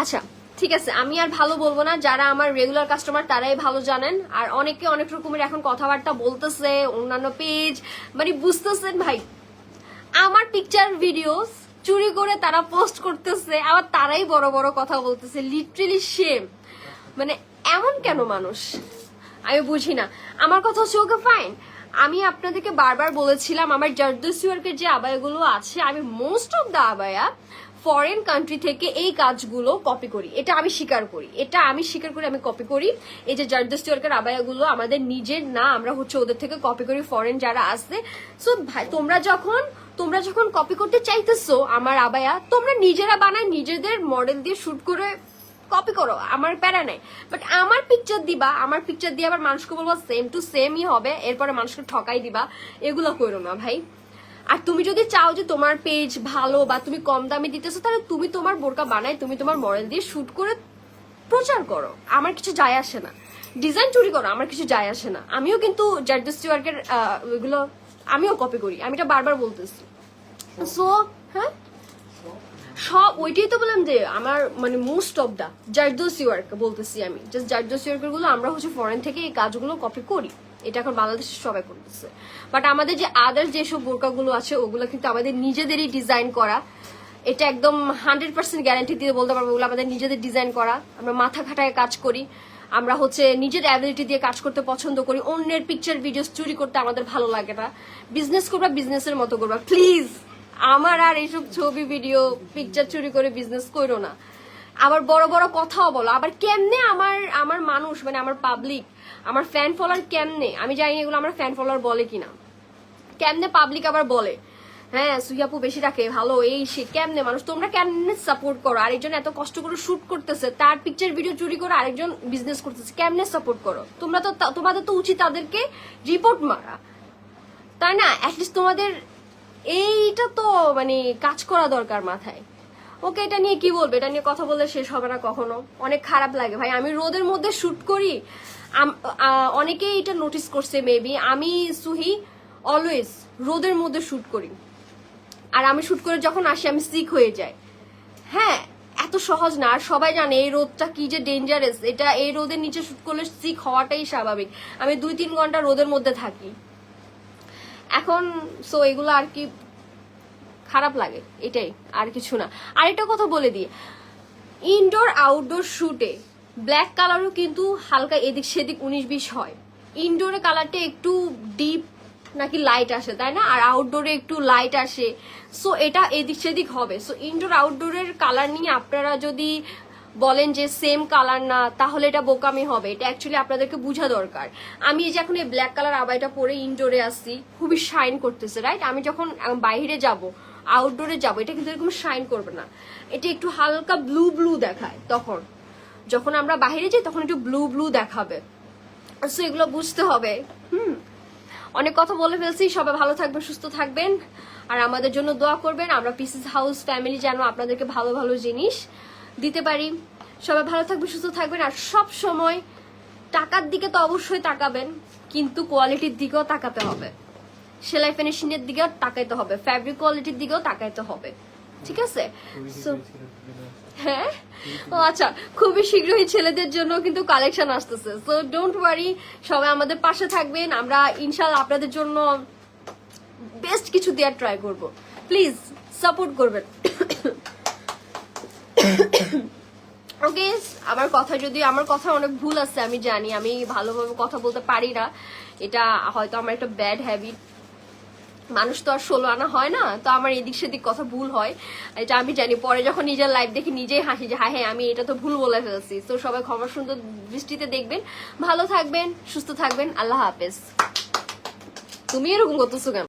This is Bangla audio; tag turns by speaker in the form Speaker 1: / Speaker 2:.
Speaker 1: আচ্ছা ঠিক আছে, আমি আর ভালো বলব না। যারা আমার রেগুলার কাস্টমার তারাই ভালো জানেন। আর অনেকে অনেক রকমের এখন কথাবার্তা বলতেছে, অন্যান্য পেজ মানে বুঝতেছেন ভাই? আমার পিকচার ভিডিওস চুরি করে তারা পোস্ট করতেছে, আবার তারাই বড় বড় কথা বলতেছে লিটারেলি সেম মানে এমন কেন মানুষ? আমি বুঝি না। আমার কথা হচ্ছে ওকে ফাইন আমি আপনাদেরকে বারবার বলেছিলাম, আমার জার্দুসিওয়ার্কের যে আবায়াগুলো আছে, আমি মোস্ট অফ দ্য আবায়া ফরেন কান্ট্রি থেকে এই কাজগুলো কপি করি। এটা আমি স্বীকার করি। এটা আমি স্বীকার করি আমি কপি করি। এই যে জার্দুসিওয়ার্কের আবায়াগুলো আমাদের নিজের না, আমরা হচ্ছে ওদের থেকে কপি করি ফরেন যারা আসছে। সো ভাই, তোমরা যখন তোমরা যখন কপি করতে চাইতেছো আমার আবায়া, তোমরা নিজেরা বানায় নিজেদের মডেল দিয়ে শুট করে কপি করো। আমার প্যারা নেই। বাট আমার পিকচার দিবা, আমার পিকচার দিয়ে আবার মানুষকে বলব সেম টু সেমই হবে। এরপরে মানুষকে ঠকাই দিবা। এগুলো করো না, ভাই। আর তুমি যদি চাও যে তোমার পেজ ভালো বা তুমি কম দামে দিতেছো, তাহলে তুমি তোমার বোরকা বানাই তুমি তোমার মডেল দিয়ে শুট করে প্রচার করো। আমার কিছু যায় আসে না। ডিজাইন চুরি করো, আমার কিছু যায় আসে না। আমিও কিন্তু স্টুয়ার্কের ওইগুলো আমিও কপি করি। আমি এটা বারবার বলতেছি। সো হ্যাঁ? সব ওইটাই তো বললাম যে আমার মানে মোস্ট অফ দা জার্দোসি ওয়ার্ক বলতেছি আমি। জাস্ট জার্দোসি গুলো আমরা হচ্ছে ফরেন থেকে এই কাজগুলো কপি করি। এটা এখন বাংলাদেশে সবাই করতেছে বাট আমাদের যে আদার যেসব বোরকাগুলো আছে, ওগুলো কিন্তু আমাদের নিজেদেরই ডিজাইন করা। এটা একদম হান্ড্রেড পার্সেন্ট গ্যারান্টি দিয়ে বলতে পারব, ওগুলো আমাদের নিজেদের ডিজাইন করা। আমরা মাথা খাটায় কাজ করি। আমরা হচ্ছে নিজের অ্যাবিলিটি দিয়ে কাজ করতে পছন্দ করি। অন্যের পিকচার ভিডিওস চুরি করতে আমাদের ভালো লাগে না। বিজনেস করবা বিজনেসের মতো করবা। প্লিজ আমার আর এইসব ছবি ভিডিও পিকচার চুরি করে বিজনেস করো না। আবার বড় বড় কথাও বলো। আবার কেমনে আমার আমার মানুষ মানে আমার পাবলিক আমার ফ্যান ফলোয়ার কেমনে? আমি জানি এগুলো আমার ফ্যান ফলোয়ার বলে কিনা। কেমনে পাবলিক আবার বলে? হ্যাঁ সুইয়াপু বেশি রাখে ভালো, এই সে কেমনে মানুষ? তোমরা কেমনে সাপোর্ট করো? আরেকজন এত কষ্ট করে শুট করতেছে, তার পিকচার ভিডিও চুরি করে আরেকজন বিজনেস করতেছে, কেমনে সাপোর্ট করো? তোমরা তো তোমাদের তো উচিত তাদেরকে রিপোর্ট মারা। তাই না? অ্যাটলিস্ট তোমাদের এইটা তো মানে কাজ করা দরকার মাথায়। ওকে এটা নিয়ে কি বলবে? এটা নিয়ে কথা বললে শেষ হবে না কখনো। অনেক খারাপ লাগে ভাই। আমি রোদের মধ্যে শুট করি। অনেকেই এটা নোটিস করছে মেবি আমি সুহি অলওয়েজ রোদের মধ্যে শুট করি। আর আমি শুট করে যখন আসি, আমি সিক হয়ে যাই। হ্যাঁ এত সহজ না। আর সবাই জানে এই রোদটা কি যে ডেঞ্জারাস এটা এই রোদের নিচে শুট করলে সিক হওয়াটাই স্বাভাবিক। আমি দুই তিন ঘণ্টা রোদের মধ্যে থাকি। এখন সো এগুলো আর কি খারাপ লাগে, এটাই, আর কিছু না। আর আরেকটা কথা বলে দিই ইনডোর আউটডোর শুটে ব্ল্যাক কালারও কিন্তু হালকা এদিক সেদিক উনিশ বিশ হয়। ইনডোরে কালারটা একটু ডিপ নাকি লাইট আসে, তাই না? আর আউটডোরে একটু লাইট আসে। সো এটা এদিক সেদিক হবে। সো ইনডোর আউটডোরের কালার নিয়ে আপনারা যদি বলেন যে সেম কালার না, তাহলে এটা বোকামি হবে। এটা অ্যাকচুয়ালি আপনাদেরকে বোঝা দরকার। আমি এই যে এখন এই ব্ল্যাক কালার আবাইটা পরে ইনডোরে আসছি, খুবই শাইন করতেছে রাইট আমি যখন বাইরে যাব আউটডোরে যাব। এটা কিন্তু এরকম শাইন করবে না। এটা একটু হালকা ব্লু ব্লু দেখায় তখন। যখন আমরা বাইরে যাই, তখন একটু ব্লু ব্লু দেখাবে। সো এগুলো বুঝতে হবে। হুম। অনেক কথা বলে ফেলছি। সবাই ভালো থাকবেন, সুস্থ থাকবেন। আর আমাদের জন্য দোয়া করবেন। আমরা পিসিস হাউস ফ্যামিলি যেন আপনাদেরকে ভালো ভালো জিনিস দিতে পারি। সবাই ভালো থাকবেন, সুস্থ থাকবেন। আর সব সময় টাকার দিকে তো অবশ্যই তাকাবেন, কিন্তু কোয়ালিটির দিকেও তাকাতে হবে। সেলাই ফিনিশিং দিকেও তাকাইতে হবে ফ্যাব্রিক কোয়ালিটির দিকেও তাকাইতে হবে। ঠিক আছে? সো হ্যাঁ? ও আচ্ছা খুবই শীঘ্রই ছেলেদের জন্য কিন্তু কালেকশন আসতেছে। সো ডোন্ট ওয়ারি সবাই আমাদের পাশে থাকবেন। আমরা ইনশাল্লাহ আপনাদের জন্য বেস্ট কিছু দেওয়ার ট্রাই করব। প্লিজ সাপোর্ট করবেন। ওকে আমার কথা যদি, আমার কথা অনেক ভুল আছে, আমি জানি, আমি ভালোভাবে কথা বলতে পারি না। এটা হয়তো আমার একটা ব্যাড হ্যাবিট মানুষ তো আর ষোলো আনা হয় না, তো আমার এদিক সেদিক কথা ভুল হয়। এটা আমি জানি, পরে যখন নিজের লাইফ দেখি, নিজেই হাসি যে হ্যাঁ হ্যাঁ আমি এটা তো ভুল বলে ফেলছি। তো সবাই ক্ষমা সুন্দর দৃষ্টিতে দেখবেন। ভালো থাকবেন, সুস্থ থাকবেন, আল্লাহ হাফেজ। তুমি এরকম করতেছো কেন?